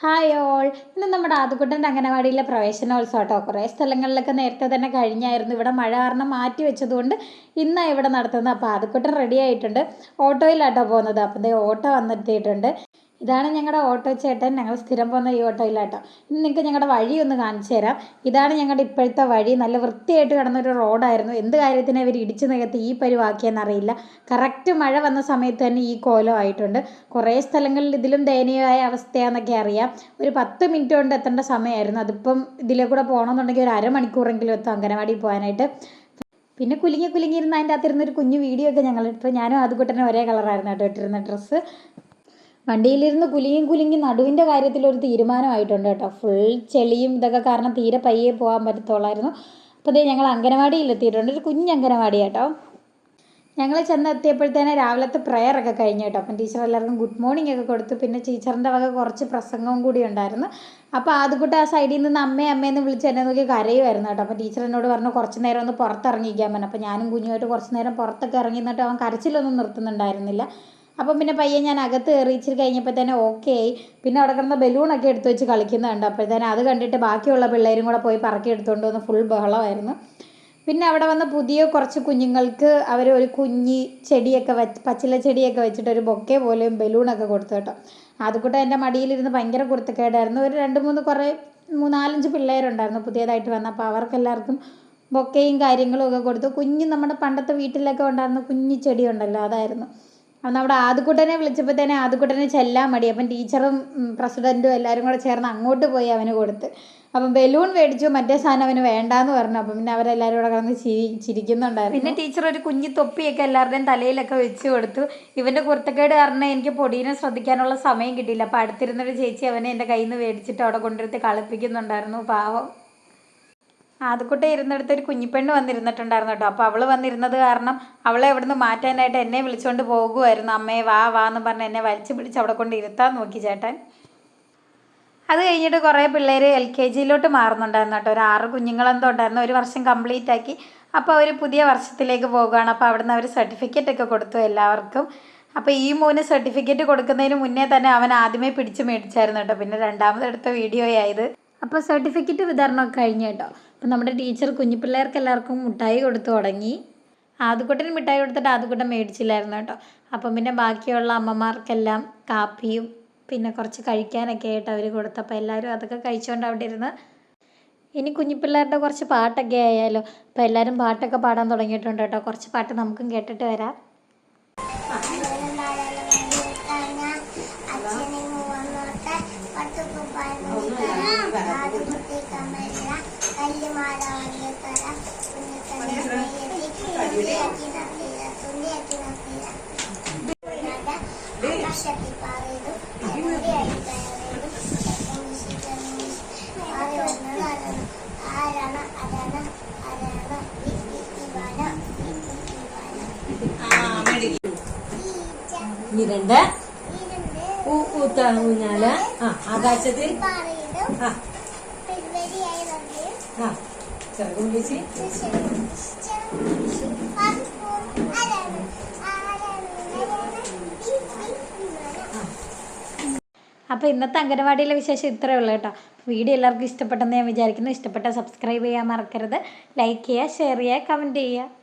Hi all ഇന്ന് നമ്മുടെ ആദ്യക്കുട്ടന്റെ അംഗനവാടിയിലെ പ്രവേശനോത്സവം കേട്ടോ കുറേ സ്ഥലങ്ങളിലൊക്കെ നേരത്തെ തന്നെ കഴിഞ്ഞായിരുന്നു. ഇവിടെ മഴ കാരണം മാറ്റി വെച്ചതുകൊണ്ട് ഇന്നാണ് ഇവിടെ നടത്തുന്നത്. അപ്പോൾ ആദ്യക്കുട്ടൻ റെഡി ആയിട്ടുണ്ട്. ഓട്ടോയിലാട്ടോ പോകുന്നത്. അപ്പോൾ ദേ ഓട്ടോ വന്നെത്തിയിട്ടുണ്ട്. ഇതാണ് ഞങ്ങളുടെ ഓട്ടോ ചേട്ടൻ. ഞങ്ങൾ സ്ഥിരം പോകുന്ന ഈ ഓട്ടോയിലാട്ടോ. ഇനി നിങ്ങൾക്ക് ഞങ്ങളുടെ വഴി ഒന്ന് കാണിച്ചു തരാം. ഇതാണ് ഞങ്ങളുടെ ഇപ്പോഴത്തെ വഴി. നല്ല വൃത്തിയായിട്ട് കിടന്നൊരു റോഡായിരുന്നു. എന്ത് കാര്യത്തിന് ഇവർ ഇടിച്ചു നികത്തി ഈ പരിവാക്കിയെന്നറിയില്ല കറക്റ്റ് മഴ വന്ന സമയത്ത് തന്നെ ഈ കോലം ആയിട്ടുണ്ട്. കുറേ സ്ഥലങ്ങളിൽ ഇതിലും ദയനീയമായ അവസ്ഥയാണെന്നൊക്കെ അറിയാം. ഒരു പത്ത് മിനിറ്റ് കൊണ്ട് എത്തേണ്ട സമയമായിരുന്നു അതിപ്പം ഇതിലെ കൂടെ പോകണമെന്നുണ്ടെങ്കിൽ ഒരു അരമണിക്കൂറെങ്കിലും എത്തും അംഗനവാടി പോകാനായിട്ട് പിന്നെ കുലുങ്ങി കുലുങ്ങിയിരുന്ന അതിന്റെ അകത്തിരുന്നൊരു കുഞ്ഞു വീഡിയോ ഒക്കെ ഞങ്ങൾ എടുത്തു ഞാനും അതുകൂട്ടനെ ഒരേ കളറായിരുന്നു കേട്ടോ ഇട്ടിരുന്ന ഡ്രസ്സ്. വണ്ടിയിലിരുന്ന് കുലുങ്ങി കുലുങ്ങി നടുവിന്റെ കാര്യത്തിൽ ഒരു തീരുമാനമായിട്ടുണ്ട് കേട്ടോ. ഫുൾ ചെളിയും ഇതൊക്കെ കാരണം തീരെ പയ്യെ പോകാൻ പറ്റത്തുള്ളായിരുന്നു. അപ്പോൾ ഇതേ ഞങ്ങൾ അംഗനവാടിയിൽ എത്തിയിട്ടുണ്ട് ഒരു കുഞ്ഞ് അംഗനവാടി കേട്ടോ. ഞങ്ങൾ ചെന്നെത്തിയപ്പോഴത്തേനെ രാവിലത്തെ ഒക്കെ കഴിഞ്ഞു കേട്ടോ. അപ്പം ടീച്ചർ എല്ലാവർക്കും ഗുഡ് മോർണിംഗ് ഒക്കെ കൊടുത്തു. പിന്നെ ടീച്ചറിന്റെ വക കുറച്ച് പ്രസംഗവും കൂടി ഉണ്ടായിരുന്നു. അപ്പോൾ ആദ്യകൂട്ട് ആ സൈഡിൽ നിന്ന് അമ്മേ അമ്മയെന്ന് വിളിച്ച് എന്നെ നോക്കി കരയുമായിരുന്നു കേട്ടോ. അപ്പോൾ ടീച്ചർ എന്നോട് പറഞ്ഞു കുറച്ച് നേരം ഒന്ന് പുറത്തിറങ്ങിക്കാൻ പറഞ്ഞു. അപ്പോൾ ഞാനും കുഞ്ഞുമായിട്ട് കുറച്ച് നേരം പുറത്തൊക്കെ ഇറങ്ങി നിന്നിട്ട് അവൻ കരച്ചിലൊന്നും നിർത്തുന്നുണ്ടായിരുന്നില്ല. അപ്പം പിന്നെ പയ്യെ ഞാൻ അകത്ത് കയറി ഇച്ചിരി കഴിഞ്ഞപ്പോൾ തന്നെ ഓക്കെ ആയി പിന്നെ അവിടെ കിടന്ന ബലൂണൊക്കെ എടുത്തു വെച്ച് കളിക്കുന്നുണ്ട്. അപ്പോഴത്തേനും അത് കണ്ടിട്ട് ബാക്കിയുള്ള പിള്ളേരും കൂടെ പോയി പറക്കി എടുത്തുകൊണ്ട് വന്ന് ഫുൾ ബഹളമായിരുന്നു. പിന്നെ അവിടെ വന്ന പുതിയ കുറച്ച് കുഞ്ഞുങ്ങൾക്ക് അവർ ഒരു കുഞ്ഞി ചെടിയൊക്കെ വെച്ച് പച്ചില ചെടിയൊക്കെ വെച്ചിട്ട് ഒരു ബൊക്കെ പോലെയും ബലൂണൊക്കെ കൊടുത്തു കേട്ടോ. അതുകൂട്ട് എന്റെ മടിയിലിരുന്ന് ഭയങ്കര കുരുത്തക്കേടായിരുന്നു. ഒരു രണ്ട് മൂന്ന് കുറേ മൂന്നാലഞ്ച് പിള്ളേരുണ്ടായിരുന്നു പുതിയതായിട്ട് വന്ന അപ്പോൾ അവർക്കെല്ലാവർക്കും ബൊക്കയും കാര്യങ്ങളും ഒക്കെ കൊടുത്തു. കുഞ്ഞ് നമ്മുടെ പണ്ടത്തെ വീട്ടിലൊക്കെ ഉണ്ടായിരുന്ന കുഞ്ഞി ചെടി ഉണ്ടല്ലോ അതായിരുന്നു. അപ്പം നമ്മുടെ ആദ്യക്കുട്ടനെ വിളിച്ചപ്പോൾ തന്നെ ആദ്യക്കുട്ടനെ ചെല്ലാൻ മടി. അപ്പം ടീച്ചറും പ്രസിഡന്റും എല്ലാവരും കൂടെ ചേർന്ന് അങ്ങോട്ട് പോയി അവന് കൊടുത്ത്. അപ്പം ബലൂൺ മേടിച്ചു മറ്റേ സാധനം അവന് വേണ്ടാന്ന് പറഞ്ഞു. അപ്പം പിന്നെ അവരെല്ലാവരും കൂടെ കിടന്ന് ചിരി ചിരിക്കുന്നുണ്ടായിരുന്നു. പിന്നെ ടീച്ചർ ഒരു കുഞ്ഞി തൊപ്പിയൊക്കെ എല്ലാവരുടെയും തലയിലൊക്കെ വെച്ച് കൊടുത്തു. ഇവന്റെ കുർത്തക്കേട് കാരണം എനിക്ക് പൊടീനെ ശ്രദ്ധിക്കാനുള്ള സമയം കിട്ടിയില്ല. അപ്പം അടുത്തിരുന്നൊരു ചേച്ചി അവനെ എന്റെ കയ്യിൽ നിന്ന് മേടിച്ചിട്ട് അവിടെ കൊണ്ടുവരുത്തി കളിപ്പിക്കുന്നുണ്ടായിരുന്നു. പാവം. ആദ്യക്കുട്ടി ഇരുന്നിടത്ത് ഒരു കുഞ്ഞിപ്പെണ്ണ് വന്നിരുന്നിട്ടുണ്ടായിരുന്നു കേട്ടോ. അപ്പോൾ അവൾ വന്നിരുന്നത് കാരണം അവളെ ഇവിടുന്ന് മാറ്റാനായിട്ട് എന്നെ വിളിച്ചുകൊണ്ട് പോകുമായിരുന്നു അമ്മയെ വാ വാ എന്ന് പറഞ്ഞ് എന്നെ വലിച്ചു പിടിച്ച് അവിടെ കൊണ്ട് ഇരുത്താൻ നോക്കി ചേട്ടൻ. അത് കഴിഞ്ഞിട്ട് കുറേ പിള്ളേർ എൽ കെ ജിയിലോട്ട് മാറുന്നുണ്ടായിരുന്നു കേട്ടോ. ഒരു ആറ് കുഞ്ഞുങ്ങളെന്തോ ഉണ്ടായിരുന്നു. ഒരു വർഷം കംപ്ലീറ്റ് ആക്കി. അപ്പോൾ അവർ പുതിയ വർഷത്തിലേക്ക് പോകുകയാണ് അപ്പോൾ അവിടുന്ന് അവർ സർട്ടിഫിക്കറ്റ് ഒക്കെ കൊടുത്തു എല്ലാവർക്കും. അപ്പോൾ ഈ മോന് സർട്ടിഫിക്കറ്റ് കൊടുക്കുന്നതിന് മുന്നേ തന്നെ അവൻ ആദ്യമേ പിടിച്ച് മേടിച്ചായിരുന്നു കേട്ടോ. പിന്നെ രണ്ടാമതെടുത്ത വീഡിയോ ആയത് അപ്പോൾ സർട്ടിഫിക്കറ്റ് വിതരണമൊക്കെ കഴിഞ്ഞു കേട്ടോ. അപ്പോൾ നമ്മുടെ ടീച്ചർ കുഞ്ഞിപ്പിള്ളേർക്ക് എല്ലാവർക്കും മിഠായി കൊടുത്തു തുടങ്ങി. ആദ്യക്കുട്ടന് മിഠായി കൊടുത്തിട്ട് ആദ്യക്കുട്ടൻ മേടിച്ചില്ലായിരുന്നു കേട്ടോ. അപ്പം പിന്നെ ബാക്കിയുള്ള അമ്മമാർക്കെല്ലാം കാപ്പിയും പിന്നെ കുറച്ച് കഴിക്കാനൊക്കെ ആയിട്ട് അവർ കൊടുത്തപ്പോൾ എല്ലാവരും അതൊക്കെ കഴിച്ചുകൊണ്ട് അവിടെ ഇരുന്ന് ഇനി കുഞ്ഞിപ്പിള്ളേരുടെ കുറച്ച് പാട്ടൊക്കെ ആയാലോ. അപ്പോൾ എല്ലാവരും പാട്ടൊക്കെ പാടാൻ തുടങ്ങിയിട്ടുണ്ട് കേട്ടോ. കുറച്ച് പാട്ട് നമുക്കും കേട്ടിട്ട് വരാം. ഇനി രണ്ട് ഊ- ഊത്ത ഊഞ്ഞാൽ ആ ആകാശത്തിൽ. അപ്പൊ ആ. ആ അപ്പോൾ ഇന്നത്തെ അംഗനവാടിയിലെ വിശേഷം ഇത്രയേ ഉള്ളൂ കേട്ടോ. വീഡിയോ എല്ലാവർക്കും ഇഷ്ടപ്പെട്ടെന്ന് ഞാൻ വിചാരിക്കുന്നു. ഇഷ്ടപ്പെട്ട സബ്സ്ക്രൈബ് ചെയ്യാൻ മറക്കരുത്. ലൈക്ക് ചെയ്യുക ഷെയർ ചെയ്യുക കമന്റ് ചെയ്യുക.